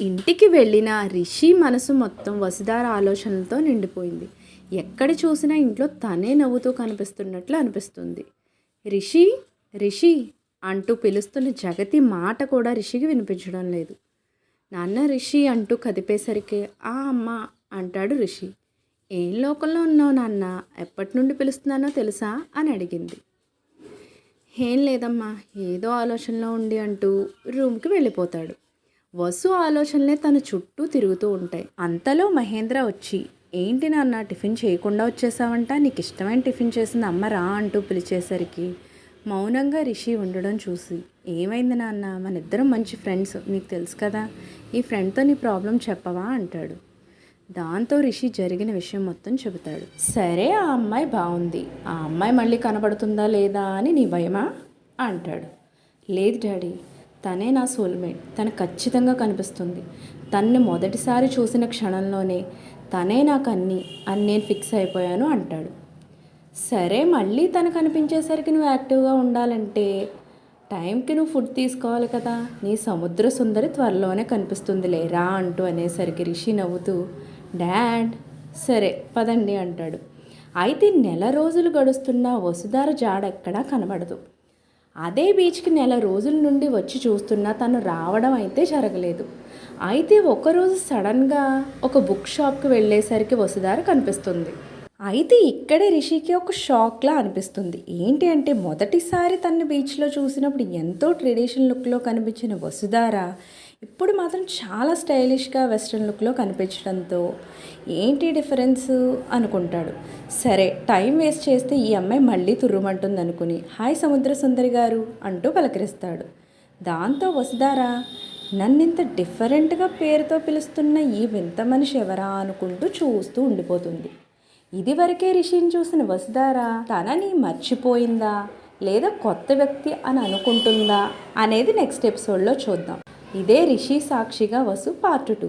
ఇంటికి వెళ్ళిన రిషి మనసు మొత్తం వసుధార ఆలోచనలతో నిండిపోయింది. ఎక్కడ చూసినా ఇంట్లో తనే నవ్వుతూ కనిపిస్తున్నట్లు అనిపిస్తుంది. రిషి రిషి అంటూ పిలుస్తున్న జగతి మాట కూడా రిషికి వినిపించడం లేదు. నాన్న రిషి అంటూ కదిపేసరికి ఆ అమ్మ అంటాడు రిషి. ఏం లోకంలో ఉన్నావు నాన్న? ఎప్పటి నుండి పిలుస్తున్నానో తెలుసా? అని అడిగింది. ఏం లేదమ్మా ఏదో ఆలోచనలో ఉండి అంటూ రూమ్కి వెళ్ళిపోతాడు. వసు ఆలోచనలే తన చుట్టూ తిరుగుతూ ఉంటాయి. అంతలో మహేంద్ర వచ్చి ఏంటి నాన్న టిఫిన్ చేయకుండా వచ్చేసావంట? నీకు ఇష్టమైన టిఫిన్ చేసింది అమ్మ రా అంటూ పిలిచేసరికి మౌనంగా రిషి ఉండడం చూసి ఏమైంది నాన్న? మన ఇద్దరం మంచి ఫ్రెండ్స్ నీకు తెలుసు కదా? ఈ ఫ్రెండ్తో నీ ప్రాబ్లం చెప్పవా? అంటాడు. దాంతో రిషి జరిగిన విషయం మొత్తం చెబుతాడు. సరే ఆ అమ్మాయి బాగుంది ఆ అమ్మాయి మళ్ళీ కనబడుతుందా లేదా అని నీ భయమా? అంటాడు. లేదు డాడీ. తనే నా సోల్మేట్ తను ఖచ్చితంగా కనిపిస్తుంది. తన్ని మొదటిసారి చూసిన క్షణంలోనే తనే నాకు అన్ని అని నేను ఫిక్స్ అయిపోయాను అంటాడు. సరే మళ్ళీ తను కనిపించేసరికి నువ్వు యాక్టివ్గా ఉండాలంటే టైంకి నువ్వు ఫుడ్ తీసుకోవాలి కదా. నీ సముద్ర సుందరి త్వరలోనే కనిపిస్తుంది లేరా అంటూ అనేసరికి రిషి నవ్వుతూ డాడ్ సరే పదండి అంటాడు. అయితే నెల రోజులు గడుస్తున్న వసుధార జాడ ఎక్కడా కనబడదు. అదే బీచ్కి నెల రోజుల నుండి వచ్చి చూస్తున్నా తను రావడం అయితే జరగలేదు. అయితే ఒకరోజు సడన్గా ఒక బుక్ షాప్కి వెళ్ళేసరికి వసుధార కనిపిస్తుంది. అయితే ఇక్కడే రిషికి ఒక షాక్లా అనిపిస్తుంది. ఏంటి అంటే మొదటిసారి తన్ని బీచ్లో చూసినప్పుడు ఎంతో ట్రెడిషనల్ లుక్లో కనిపించిన వసుధార ఇప్పుడు మాత్రం చాలా స్టైలిష్గా వెస్ట్రన్ లుక్లో కనిపించడంతో ఏంటి డిఫరెన్స్ అనుకుంటాడు. సరే టైం వేస్ట్ చేస్తే ఈ అమ్మాయి మళ్ళీ తుర్రుమంటుంది అనుకుని హాయ్ సముద్ర సుందరి గారు అంటూ పలకరిస్తాడు. దాంతో వసుధార నన్నింత డిఫరెంట్గా పేరుతో పిలుస్తున్న ఈ వింత మనిషి ఎవరా? అనుకుంటూ చూస్తూ ఉండిపోతుంది. ఇదివరకే రిషిని చూసిన వసుధార తనని మర్చిపోయిందా? లేదా కొత్త వ్యక్తి అని అనుకుంటుందా? అనేది నెక్స్ట్ ఎపిసోడ్లో చూద్దాం. ఇదే రిషి సాక్షిగా వసు పార్ట్ టూ